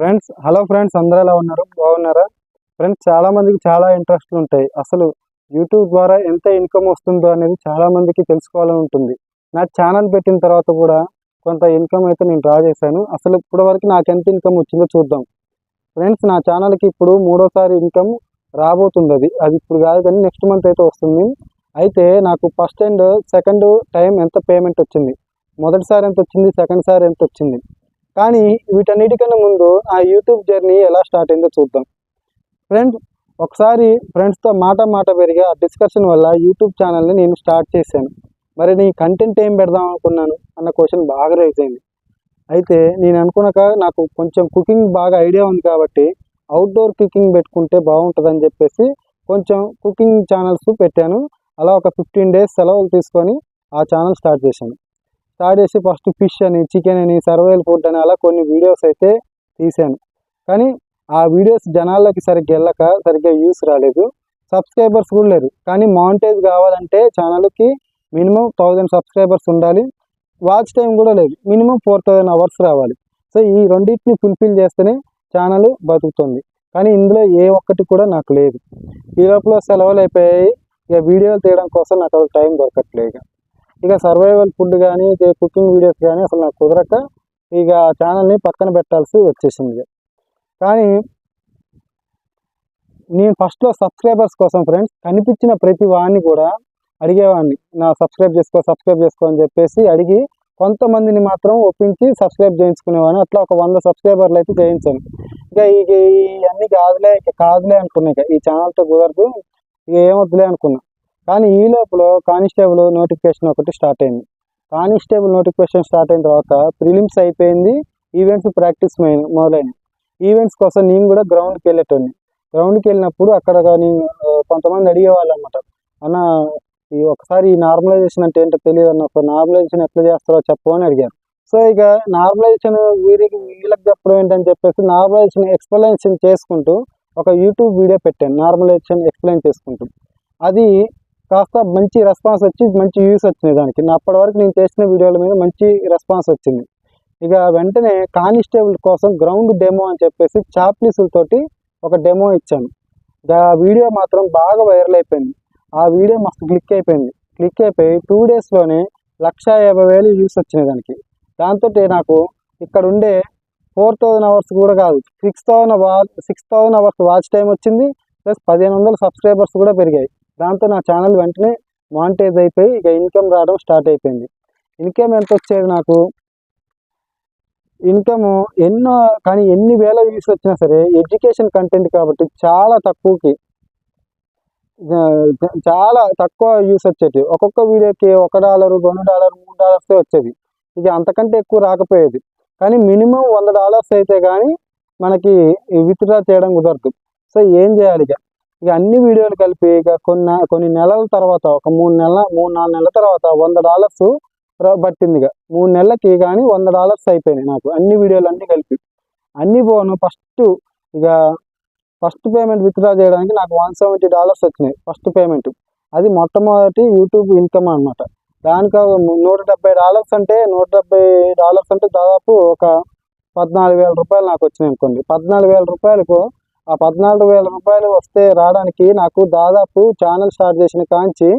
Friends hello friends అందరూ ఎలా ఉన్నారు? బాగున్నారా? ఫ్రెండ్స్ చాలామందికి చాలా ఇంట్రెస్ట్లు ఉంటాయి. అసలు యూట్యూబ్ ద్వారా ఎంత ఇన్కమ్ వస్తుందో అనేది చాలామందికి తెలుసుకోవాలని ఉంటుంది. నా ఛానల్ పెట్టిన తర్వాత కూడా కొంత ఇన్కమ్ అయితే నేను డ్రా చేశాను. అసలు ఇప్పటి వరకు నాకు ఎంత ఇన్కమ్ వచ్చిందో చూద్దాం. ఫ్రెండ్స్ నా ఛానల్కి ఇప్పుడు మూడోసారి ఇన్కమ్ రాబోతుంది అది అది ఇప్పుడు కాదు కానీ నెక్స్ట్ మంత్ అయితే వస్తుంది. అయితే నాకు ఫస్ట్ అండ్ సెకండ్ టైం ఎంత పేమెంట్ వచ్చింది? మొదటిసారి ఎంత వచ్చింది? సెకండ్ సారి ఎంత వచ్చింది? కానీ వీటన్నిటికన్నా ముందు ఆ యూట్యూబ్ జర్నీ ఎలా స్టార్ట్ అయిందో చూద్దాం. ఫ్రెండ్స్ ఒకసారి ఫ్రెండ్స్తో మాట మాట పెరిగి ఆ డిస్కషన్ వల్ల యూట్యూబ్ ఛానల్ని నేను స్టార్ట్ చేశాను. మరి నీ కంటెంట్ ఏం పెడదాం అనుకున్నాను అన్న క్వశ్చన్ బాగా రైజ్ అయింది. అయితే నేను అనుకున్నాక నాకు కొంచెం కుకింగ్ బాగా ఐడియా ఉంది కాబట్టి అవుట్డోర్ కుకింగ్ పెట్టుకుంటే బాగుంటుందని చెప్పేసి కొంచెం కుకింగ్ ఛానల్స్ పెట్టాను. అలా ఒక ఫిఫ్టీన్ డేస్ సెలవులు తీసుకొని ఆ ఛానల్ స్టార్ట్ చేశాను. స్టార్ట్ చేసి ఫస్ట్ ఫిష్ అని చికెన్ అని సర్వైల్ ఫుడ్ అని అలా కొన్ని వీడియోస్ అయితే తీశాను. కానీ ఆ వీడియోస్ జనాల్లోకి సరిగ్గా వెళ్ళక సరిగ్గా యూస్ రాలేదు. సబ్స్క్రైబర్స్ కూడా లేరు. కానీ మానిటైజ్ కావాలంటే ఛానల్కి మినిమం థౌజండ్ సబ్స్క్రైబర్స్ ఉండాలి. వాచ్ టైం కూడా లేదు. మినిమం ఫోర్ థౌజండ్ అవర్స్ రావాలి. సో ఈ రెండింటిని ఫుల్ఫిల్ చేస్తేనే ఛానల్ బతుకుతుంది. కానీ ఇందులో ఏ ఒక్కటి కూడా నాకు లేదు. ఈ లోపల సెలవులు అయిపోయాయి. ఇక వీడియోలు తీయడం కోసం నాకు టైం దొరకట్లేదు ఇక సర్వైవల్ ఫుడ్ కానీ కుకింగ్ వీడియోస్ కానీ అసలు నాకు కుదరక ఇక ఛానల్ని పక్కన పెట్టాల్సి వచ్చేసింది. కానీ నేను ఫస్ట్లో సబ్స్క్రైబర్స్ కోసం ఫ్రెండ్స్ కనిపించిన ప్రతి వాడిని కూడా అడిగేవాడిని నా సబ్స్క్రైబ్ చేసుకో సబ్స్క్రైబ్ చేసుకో అని చెప్పేసి అడిగి కొంతమందిని మాత్రం ఒప్పించి సబ్స్క్రైబ్ చేయించుకునేవాడిని అట్లా ఒక వంద సబ్స్క్రైబర్లు అయితే చేయించాను. ఇక ఇక ఇవన్నీ కాదులే ఇక కాదులే అనుకున్నా ఇక. ఈ ఛానల్తో కుదరదు. ఇక ఏమొద్దులే అనుకున్నా. కానీ ఈ లోపల కానిస్టేబుల్ నోటిఫికేషన్ ఒకటి స్టార్ట్ అయింది. కానిస్టేబుల్ నోటిఫికేషన్ స్టార్ట్ అయిన తర్వాత ప్రిలిమ్స్ అయిపోయింది ఈవెంట్స్ ప్రాక్టీస్ మెయిన్ మొదలైనవి. ఈవెంట్స్ కోసం నేను కూడా గ్రౌండ్కి వెళ్ళేటోని గ్రౌండ్కి వెళ్ళినప్పుడు అక్కడ కానీ కొంతమంది అడిగేవాళ్ళు అనమాట అన్న ఈ ఒకసారి ఈ నార్మలైజేషన్ అంటే ఏంటో తెలియదు అన్న ఒక నార్మలైజేషన్ ఎట్లా చేస్తారో చెప్పు అని అడిగారు. సో ఇక నార్మలైజేషన్ వీరికి వీళ్ళకి చెప్పడం ఏంటని చెప్పేసి నార్మలైజేషన్ ఎక్స్ప్లెనేషన్ చేసుకుంటూ ఒక యూట్యూబ్ వీడియో పెట్టాను. నార్మలైజేషన్ ఎక్స్ప్లెయిన్ చేసుకుంటూ. అది కాస్త మంచి రెస్పాన్స్ వచ్చి మంచి వ్యూస్ వచ్చినాయి దానికి. నా అప్పటి వరకు నేను చేసిన వీడియోల మీద మంచి రెస్పాన్స్ వచ్చింది. ఇక వెంటనే కానిస్టేబుల్ కోసం గ్రౌండ్ డెమో అని చెప్పేసి చాప్లీసులతోటి ఒక డెమో ఇచ్చాను. ఆ వీడియో మాత్రం బాగా వైరల్ అయిపోయింది. ఆ వీడియో మస్తు క్లిక్ అయిపోయింది. క్లిక్ అయిపోయి టూ డేస్లోనే లక్ష యాభై వేలు వ్యూస్ వచ్చినాయి దానికి. దాంతో నాకు ఇక్కడ ఉండే ఫోర్ థౌజండ్ అవర్స్ కూడా కాదు six thousand six thousand hours watch time వచ్చింది ప్లస్ పదిహేను వందల సబ్స్క్రైబర్స్ కూడా పెరిగాయి. దాంతో నా ఛానల్ వెంటనే మానిటైజ్ అయిపోయి ఇక ఇన్కమ్ రావడం స్టార్ట్ అయిపోయింది. ఇన్కమ్ ఎంత వచ్చేది నాకు? ఇన్కమ్ ఎన్నో కానీ ఎన్ని వేల వ్యూస్ వచ్చినా సరే ఎడ్యుకేషన్ కంటెంట్ కాబట్టి చాలా తక్కువకి చాలా తక్కువ యూస్ వచ్చేది ఒక్కొక్క వీడియోకి ఒక డాలర్ రెండు డాలర్ మూడు డాలర్సే వచ్చేది. ఇక అంతకంటే ఎక్కువ రాకపోయేది. కానీ మినిమం వంద డాలర్స్ అయితే కానీ మనకి విత్డ్రా చేయడం కుదరదు. సో ఏం చేయాలి ఇక? ఇక అన్ని వీడియోలు కలిపి ఇక కొన్ని కొన్ని నెలల తర్వాత ఒక మూడు నెలల మూడు నాలుగు నెలల తర్వాత వంద డాలర్స్ పట్టింది ఇక. మూడు నెలలకి కానీ వంద డాలర్స్ అయిపోయినాయి నాకు. అన్ని వీడియోలు అన్నీ కలిపి. అన్ని పోను ఫస్ట్ ఇక ఫస్ట్ పేమెంట్ విత్డ్రా చేయడానికి నాకు వన్ సెవెంటీ డాలర్స్ వచ్చినాయి ఫస్ట్ పేమెంట్. అది మొట్టమొదటి యూట్యూబ్ ఇన్కమ్ అన్నమాట. దానికి నూట డెబ్బై డాలర్స్ అంటే నూట డెబ్బై డాలర్స్ అంటే దాదాపు ఒక పద్నాలుగు వేల రూపాయలు నాకు వచ్చినాయి అనుకోండి. పద్నాలుగు వేల రూపాయలకు ఆ పద్నాలుగు వేల రూపాయలు వస్తే రావడానికి నాకు దాదాపు ఛానల్ స్టార్ట్ చేసిన కాంచి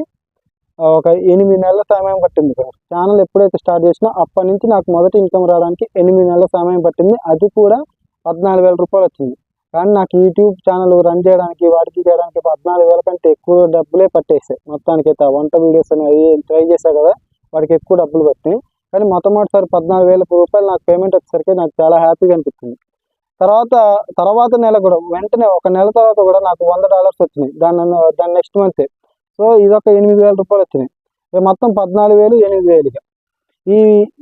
ఒక ఎనిమిది నెలల సమయం పట్టింది సార్. ఛానల్ ఎప్పుడైతే స్టార్ట్ చేసినా అప్పటి నుంచి నాకు మొదటి ఇన్కమ్ రావడానికి ఎనిమిది నెలల సమయం పట్టింది. అది కూడా పద్నాలుగు వేల రూపాయలు వచ్చింది. కానీ నాకు యూట్యూబ్ ఛానల్ రన్ చేయడానికి వాటికి చేయడానికి పద్నాలుగు వేల కంటే ఎక్కువ డబ్బులే పట్టేసాయి. మొత్తానికి అయితే ఆ వంట వీడియోస్ అని అవి ట్రై చేశా కదా వాటికి ఎక్కువ డబ్బులు పట్టినాయి. కానీ మొట్టమొదటిసారి పద్నాలుగు వేల రూపాయలు నాకు పేమెంట్ వచ్చేసరికి నాకు చాలా హ్యాపీగా అనిపించింది. తర్వాత తర్వాత నెల కూడా వెంటనే ఒక నెల తర్వాత కూడా నాకు వంద డాలర్స్ వచ్చినాయి. దాని దాని నెక్స్ట్ మంత్ సో ఇదొక ఎనిమిది వేల రూపాయలు వచ్చినాయి. ఇక మొత్తం పద్నాలుగు వేలు ఎనిమిది వేలు ఇక. ఈ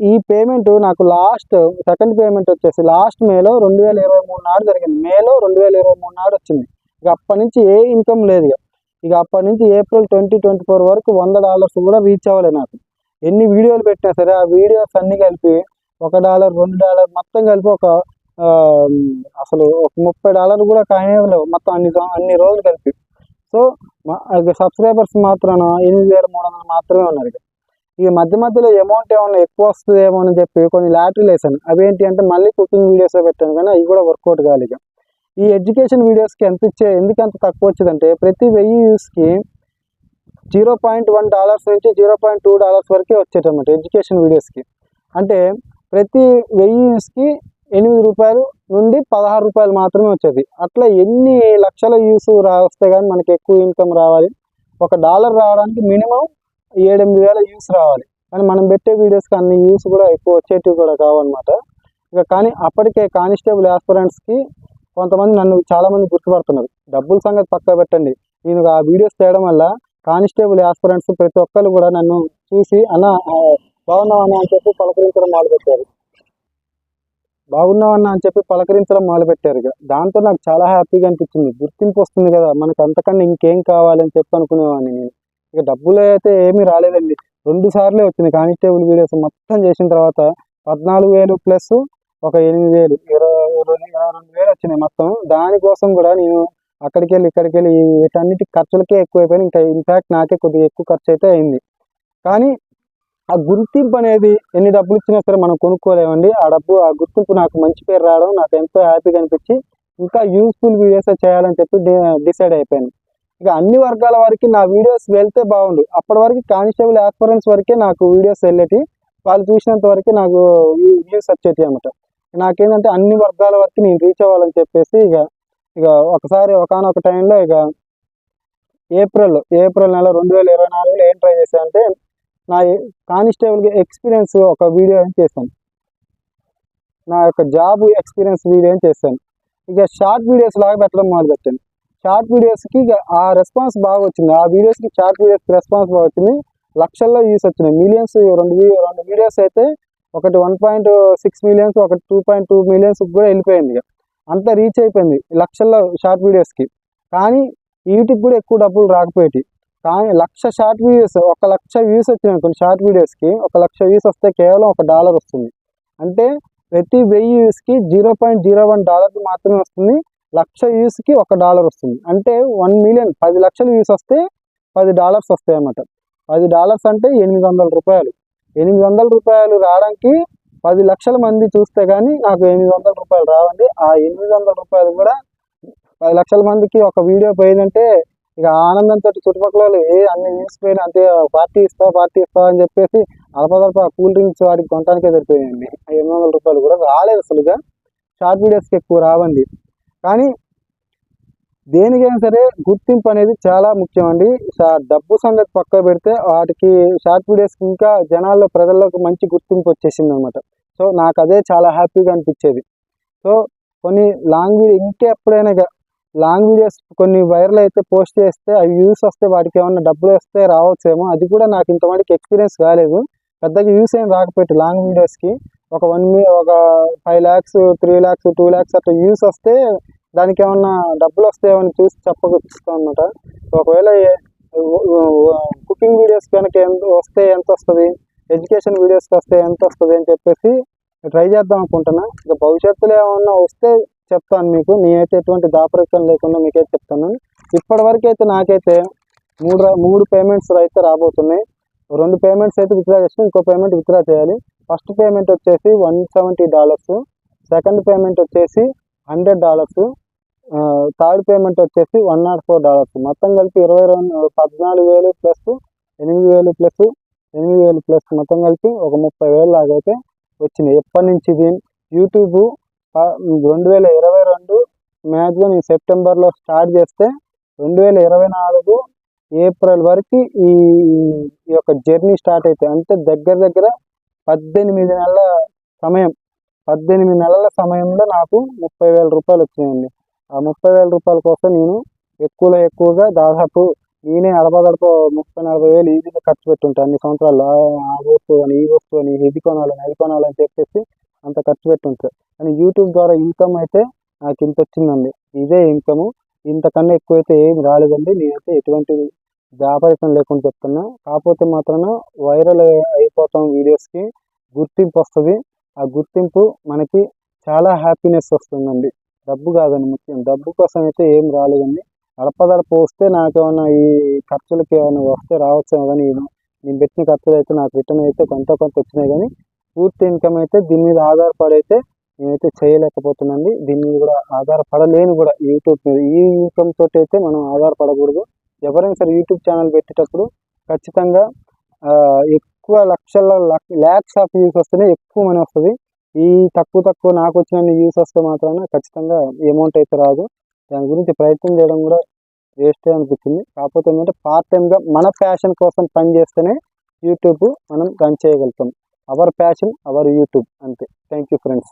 ఈ పేమెంట్ నాకు లాస్ట్ సెకండ్ పేమెంట్ వచ్చేసి లాస్ట్ మేలో రెండు వేల ఇరవై మూడు నాడు జరిగింది. మేలో రెండు వేల ఇరవై మూడు నాడు వచ్చింది. ఇక అప్పటి నుంచి ఏ ఇన్కమ్ లేదు ఇక. ఇక అప్పటి నుంచి ఏప్రిల్ ట్వంటీ ట్వంటీ ఫోర్ వరకు వంద డాలర్స్ కూడా రీచ్ అవ్వలేదు నాకు. ఎన్ని వీడియోలు పెట్టినా సరే ఆ వీడియోస్ అన్ని కలిపి ఒక డాలర్ రెండు డాలర్ మొత్తం కలిపి ఒక అసలు ఒక ముప్పై డాలర్ కూడా కానివ్వలేవు మొత్తం అన్ని అన్ని రోజులు కలిపి. సో సబ్స్క్రైబర్స్ మాత్రం ఎనిమిది వేల మూడు వందలు మాత్రమే ఉన్నారు ఇక. ఈ మధ్య మధ్యలో అమౌంట్ ఏమన్నా ఎక్కువ వస్తుందేమో అని చెప్పి కొన్ని లాటరీలు వేసాను అవేంటి అంటే మళ్ళీ కుకింగ్ వీడియోస్ పెట్టాను కానీ అవి కూడా వర్కౌట్ కాలేదు ఈ ఎడ్యుకేషన్ వీడియోస్కి ఎంత ఇచ్చే ఎందుకు అంత తక్కువ వచ్చిందంటే ప్రతి వెయ్యి వ్యూస్కి జీరో పాయింట్ వన్ డాలర్స్ నుంచి జీరో పాయింట్ టూ డాలర్స్ వరకే వచ్చేటన్నమాట ఎడ్యుకేషన్ వీడియోస్కి అంటే ప్రతి వెయ్యి వ్యూస్కి ఎనిమిది రూపాయలు నుండి పదహారు రూపాయలు మాత్రమే వచ్చేది. అట్లా ఎన్ని లక్షల యూస్ రా వస్తే కానీ మనకి ఎక్కువ ఇన్కమ్ రావాలి. ఒక డాలర్ రావడానికి మినిమం ఏడెనిమిది వేల యూస్ రావాలి. కానీ మనం పెట్టే వీడియోస్కి అన్ని యూస్ కూడా ఎక్కువ వచ్చేటివి కూడా కావన్నమాట. ఇక కానీ అప్పటికే కానిస్టేబుల్ ఆస్పిరెంట్స్కి కొంతమంది నన్ను చాలామంది గుర్తుపడుతున్నారు. డబ్బుల సంగతి పక్క పెట్టండి. నేను ఆ వీడియోస్ చేయడం వల్ల కానిస్టేబుల్ ఆస్పిరెంట్స్ ప్రతి ఒక్కరు కూడా నన్ను చూసి అన్న బాగున్నావు అన్న? అని చెప్పి పలకరించడం మొదలుపెట్టారు. బాగున్నావన్నా అని చెప్పి పలకరించడం మొదలుపెట్టారు ఇక. దాంతో నాకు చాలా హ్యాపీగా అనిపించింది. గుర్తింపు వస్తుంది కదా మనకు అంతకన్నా ఇంకేం కావాలని చెప్పి అనుకునేవాడిని నేను. ఇక డబ్బులు అయితే ఏమీ రాలేదండి. రెండు సార్లే వచ్చింది. కానిస్టేబుల్ వీడియోస్ మొత్తం చేసిన తర్వాత పద్నాలుగు వేలు ప్లస్ ఒక ఎనిమిది వేలు ఇరవై ఇరవై ఇరవై రెండు వేలు వచ్చినాయి మొత్తం. దానికోసం కూడా నేను అక్కడికి వెళ్ళి ఇక్కడికి వెళ్ళి వీటన్నిటి ఖర్చులకే అయిపోయినాయి ఇంకా ఇన్ఫ్యాక్ట్ నాకే కొద్దిగా ఎక్కువ ఖర్చు అయితే అయింది. కానీ ఆ గుర్తింపు అనేది ఎన్ని డబ్బులు ఇచ్చినా సరే మనం కొనుక్కోలేమండి. ఆ డబ్బు ఆ గుర్తింపు నాకు మంచి పేరు రావడం నాకు ఎంతో హ్యాపీగా అనిపించి ఇంకా యూస్ఫుల్ వీడియోస్ చేయాలని చెప్పి డిసైడ్ అయిపోయాను. ఇక అన్ని వర్గాల వారికి నా వీడియోస్ వెళ్తే బాగుండు. అప్పటి వరకు కానిస్టేబుల్ ఆస్పరెన్స్ వరకే నాకు వీడియోస్ వెళ్ళేటి. వాళ్ళు చూసినంత వరకు నాకు వ్యూస్ వచ్చేటి అనమాట నాకేంటంటే అన్ని వర్గాల వరకు నేను రీచ్ అవ్వాలని చెప్పేసి ఇక ఇక ఒకసారి ఒకనొక టైంలో ఇక ఏప్రిల్ ఏప్రిల్ నెల రెండు వేల ఇరవై నాలుగులో ఏం ట్రై చేశానంటే నా కానిస్టేబుల్గా ఎక్స్పీరియన్స్ ఒక వీడియో అని చేశాను. నా యొక్క జాబ్ ఎక్స్పీరియన్స్ వీడియో అని చేశాను. ఇక షార్ట్ వీడియోస్ లాగా పెట్టడం మొదలుపెట్టాను. షార్ట్ వీడియోస్కి ఇక ఆ రెస్పాన్స్ బాగా వచ్చింది. ఆ వీడియోస్కి షార్ట్ వీడియోస్కి రెస్పాన్స్ బాగా వచ్చింది. లక్షల్లో వ్యూస్ వచ్చినాయి. మిలియన్స్ రెండు వీడియో రెండు వీడియోస్ అయితే ఒకటి వన్ పాయింట్ సిక్స్ మిలియన్స్ ఒకటి టూ పాయింట్ టూ మిలియన్స్ కూడా వెళ్ళిపోయింది ఇక. అంత రీచ్ అయిపోయింది లక్షల్లో షార్ట్ వీడియోస్కి. కానీ వీటికి కూడా ఎక్కువ డబ్బులు రాకపోయేటి కానీ లక్ష షార్ట్ వీడియోస్ ఒక లక్ష వ్యూస్ వచ్చినాయి కొన్ని షార్ట్ వీడియోస్కి ఒక లక్ష వ్యూస్ వస్తే కేవలం ఒక డాలర్ వస్తుంది. అంటే ప్రతి వెయ్యి వ్యూస్కి zero point zero one dollar మాత్రమే వస్తుంది లక్ష వ్యూస్కి ఒక డాలర్ వస్తుంది. అంటే వన్ మిలియన్ పది లక్షల వ్యూస్ వస్తే పది డాలర్స్ వస్తాయి అన్నమాట. పది డాలర్స్ అంటే ఎనిమిది వందల రూపాయలు. ఎనిమిది వందల రూపాయలు రావడానికి పది లక్షల మంది చూస్తే కానీ నాకు ఎనిమిది వందల రూపాయలు రావండి. ఆ ఎనిమిది వందల రూపాయలు కూడా పది లక్షల మందికి ఒక వీడియో పోయిందంటే ఇక ఆనందంతో చుట్టుపక్కల ఏ అన్ని వ్యూస్ అంతే పార్టీ ఇస్తా పార్టీ ఇస్తా అని చెప్పేసి అల్పదల్ప కూల్ డ్రింక్స్ వాడికి కొనడానికే సరిపోయాయండి. ఎనిమిది వందల రూపాయలు కూడా రాలేదు అసలు ఇక. షార్ట్ వీడియోస్కి ఎక్కువ రావండి. కానీ దేనికైనా సరే గుర్తింపు అనేది చాలా ముఖ్యం అండి. డబ్బు సంగతి పక్క పెడితే వాటికి షార్ట్ వీడియోస్కి ఇంకా జనాల్లో ప్రజల్లోకి మంచి గుర్తింపు వచ్చేసింది అనమాట సో నాకు అదే చాలా హ్యాపీగా అనిపించేది. సో కొన్ని లాంగ్ వీడియో ఇంకా ఎప్పుడైనా ఇక లాంగ్ వీడియోస్ కొన్ని వైరల్ అయితే పోస్ట్ చేస్తే అవి వ్యూస్ వస్తే వాటికి ఏమన్నా డబ్బులు వస్తే రావచ్చేమో. అది కూడా నాకు ఇంతమందికి ఎక్స్పీరియన్స్ కాలేదు. పెద్దగా యూస్ ఏం రాకపోయి లాంగ్ వీడియోస్కి. ఒక వన్ మీ ఒక five lakhs three lakhs two lakhs అట్లా వ్యూస్ వస్తే దానికి ఏమన్నా డబ్బులు వస్తాయేమని చూసి చెప్పగలుగుతాం అనమాట ఒకవేళ కుకింగ్ వీడియోస్ కనుక ఎంత వస్తే ఎంత వస్తుంది? ఎడ్యుకేషన్ వీడియోస్కి వస్తే ఎంత వస్తుంది అని చెప్పేసి ట్రై చేద్దాం అనుకుంటున్నా. ఇక భవిష్యత్తులో ఏమన్నా వస్తే చెప్తాను మీకు. నేనైతే ఎటువంటి దాపరికం లేకుండా మీకైతే చెప్తాను. ఇప్పటి వరకు అయితే నాకైతే మూడు మూడు పేమెంట్స్ అయితే రాబోతున్నాయి. రెండు పేమెంట్స్ అయితే విత్డ్రా చేసి ఇంకో పేమెంట్ విత్డ్రా చేయాలి. ఫస్ట్ పేమెంట్ వచ్చేసి one seventy dollars second payment వచ్చేసి హండ్రెడ్ డాలర్స్ థర్డ్ పేమెంట్ వచ్చేసి వన్ నాట్ ఫోర్ డాలర్స్ మొత్తం కలిపి ఇరవై రెండు పద్నాలుగు వేలు ప్లస్ ఎనిమిది వేలు ప్లస్ ఎనిమిది వేలు ప్లస్ మొత్తం కలిపి ఒక ముప్పై వేలు లాగా అయితే వచ్చింది ఎప్పటి నుంచి ఇది? యూట్యూబ్ రెండు వేల ఇరవై రెండు మ్యాక్సిమం ఈ సెప్టెంబర్లో స్టార్ట్ చేస్తే రెండు వేల ఇరవై నాలుగు ఏప్రిల్ వరకు ఈ ఈ యొక్క జర్నీ స్టార్ట్ అయితే అంటే దగ్గర దగ్గర పద్దెనిమిది నెలల సమయం పద్దెనిమిది నెలల సమయంలో నాకు ముప్పై వేల రూపాయలు వచ్చినాయండి. ఆ ముప్పై వేల రూపాయల కోసం నేను ఎక్కువలో ఎక్కువగా దాదాపు నేనే అడపదడప ముప్పై నలభై వేలు ఈజీగా ఖర్చు పెట్టుంటాను అన్ని సంవత్సరాలు ఆ- ఆ వస్తువు అని ఈ వస్తువు అని ఇది కొనాలని అది కొనాలని చెప్పేసి అంత ఖర్చు పెట్టుంటారు కానీ యూట్యూబ్ ద్వారా ఇన్కమ్ అయితే నాకు ఇంత వచ్చిందండి. ఇదే ఇన్కమ్. ఇంతకన్నా ఎక్కువ అయితే ఏం రాలేదండి. నేనైతే ఎటువంటి వ్యాపారం లేకుండా చెప్తున్నా. కాకపోతే మాత్రం వైరల్ అయిపోతాం వీడియోస్కి గుర్తింపు వస్తుంది. ఆ గుర్తింపు మనకి చాలా హ్యాపీనెస్ వస్తుందండి. డబ్బు కాదండి ముఖ్యం. డబ్బు కోసం అయితే ఏం రాలేదండి. అడపదడప వస్తే నాకేమన్నా ఈ ఖర్చులకి ఏమైనా వస్తే రావచ్చేమో కానీ నేను పెట్టిన ఖర్చులు అయితే నాకు రిటర్న్ అయితే కొంత కొంత వచ్చినాయి కానీ పూర్తి ఇన్కమ్ అయితే దీని మీద ఆధారపడైతే నేనైతే చేయలేకపోతున్నాను దీని మీద కూడా ఆధారపడలేను కూడా యూట్యూబ్ మీద. ఈ ఇన్కమ్ తోటి అయితే మనం ఆధారపడకూడదు. ఎవరైనా సరే యూట్యూబ్ ఛానల్ పెట్టేటప్పుడు ఖచ్చితంగా ఎక్కువ లక్షల ల్యాక్స్ ఆఫ్ వ్యూస్ వస్తేనే ఎక్కువ మనీ వస్తుంది. ఈ తక్కువ తక్కువ నాకు వచ్చిన వ్యూస్ వస్తే మాత్రాన ఖచ్చితంగా అమౌంట్ అయితే రాదు. దాని గురించి ప్రయత్నం చేయడం కూడా వేస్టే అనిపించింది కాకపోతే ఏంటంటే పార్ట్ టైంగా మన ప్యాషన్ కోసం పని చేస్తేనే యూట్యూబ్ మనం రన్ చేయగలుగుతాం. అవర్ ప్యాషన్ అవర్ యూట్యూబ్ అంతే. Thank you friends